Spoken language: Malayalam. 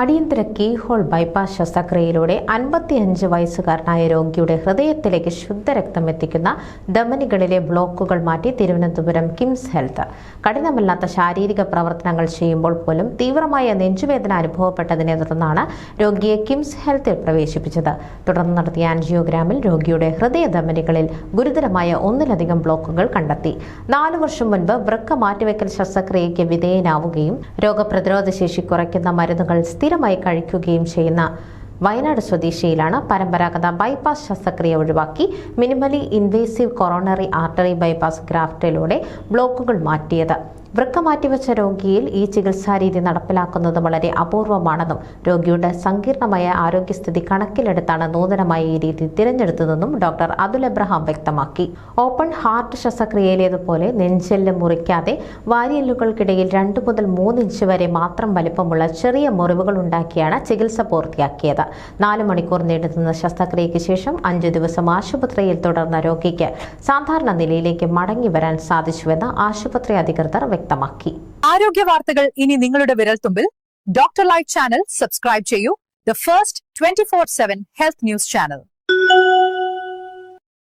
അടിയന്തര കീ ഹോൾ ബൈപ്പാസ് ശസ്ത്രക്രിയയിലൂടെ അൻപത്തിയഞ്ച് വയസ്സുകാരനായ രോഗിയുടെ ഹൃദയത്തിലേക്ക് ശുദ്ധരക്തം എത്തിക്കുന്ന ധമനികളിലെ ബ്ലോക്കുകൾ മാറ്റി തിരുവനന്തപുരം കിംസ് ഹെൽത്ത്. കഠിനമല്ലാത്ത ശാരീരിക പ്രവർത്തനങ്ങൾ ചെയ്യുമ്പോൾ പോലും തീവ്രമായ നെഞ്ചുവേദന അനുഭവപ്പെട്ടതിനെ തുടർന്നാണ് രോഗിയെ കിംസ് ഹെൽത്തിൽ പ്രവേശിപ്പിച്ചത്. തുടർന്ന് നടത്തിയ ആൻജിയോഗ്രാമിൽ രോഗിയുടെ ഹൃദയ ധമനികളിൽ ഗുരുതരമായ ഒന്നിലധികം ബ്ലോക്കുകൾ കണ്ടെത്തി. നാലു വർഷം മുൻപ് വൃക്ക മാറ്റിവെക്കൽ ശസ്ത്രക്രിയയ്ക്ക് വിധേയനാവുകയും രോഗപ്രതിരോധ ശേഷി കുറയ്ക്കുന്ന മരുന്നുകൾ സ്ഥിരമായി കഴിക്കുകയും ചെയ്യുന്ന വയനാട് സ്വദേശിയിലാണ് പരമ്പരാഗത ബൈപ്പാസ് ശസ്ത്രക്രിയ ഒഴിവാക്കി minimally invasive coronary artery bypass ഗ്രാഫ്റ്റിലൂടെ ബ്ലോക്കുകൾ മാറ്റിയത്. വൃക്ക മാറ്റിവെച്ച രോഗിയിൽ ഈ ചികിത്സാരീതി നടപ്പിലാക്കുന്നത് വളരെ അപൂർവമാണെന്നും രോഗിയുടെ സങ്കീർണമായ ആരോഗ്യസ്ഥിതി കണക്കിലെടുത്താണ് നൂതനമായ ഈ രീതി തിരഞ്ഞെടുത്തതെന്നും ഡോക്ടർ അതുൽ എബ്രഹാം വ്യക്തമാക്കി. ഓപ്പൺ ഹാർട്ട് ശസ്ത്രക്രിയയിലേതുപോലെ നെഞ്ചെല്ല് മുറിക്കാതെ വാരിയെല്ലുകൾക്കിടയിൽ രണ്ട് മുതൽ മൂന്ന് ഇഞ്ച് വരെ മാത്രം വലിപ്പമുള്ള ചെറിയ മുറിവുകൾ ഉണ്ടാക്കിയാണ് ചികിത്സ പൂർത്തിയാക്കിയത്. നാല് മണിക്കൂർ നീണ്ടുനിന്ന ശസ്ത്രക്രിയയ്ക്ക് ശേഷം അഞ്ചു ദിവസം ആശുപത്രിയിൽ തുടർന്ന രോഗിക്ക് സാധാരണ നിലയിലേക്ക് മടങ്ങി വരാൻ സാധിച്ചുവെന്ന് ആശുപത്രി അധികൃതർ വ്യക്തമാക്കി. ആരോഗ്യ വാർത്തകൾ ഇനി നിങ്ങളുടെ വിരൽത്തുമ്പിൽ. ഡോക്ടർ ലൈഫ് ചാനൽ സബ്സ്ക്രൈബ് ചെയ്യൂ. The first twenty four seven health news channel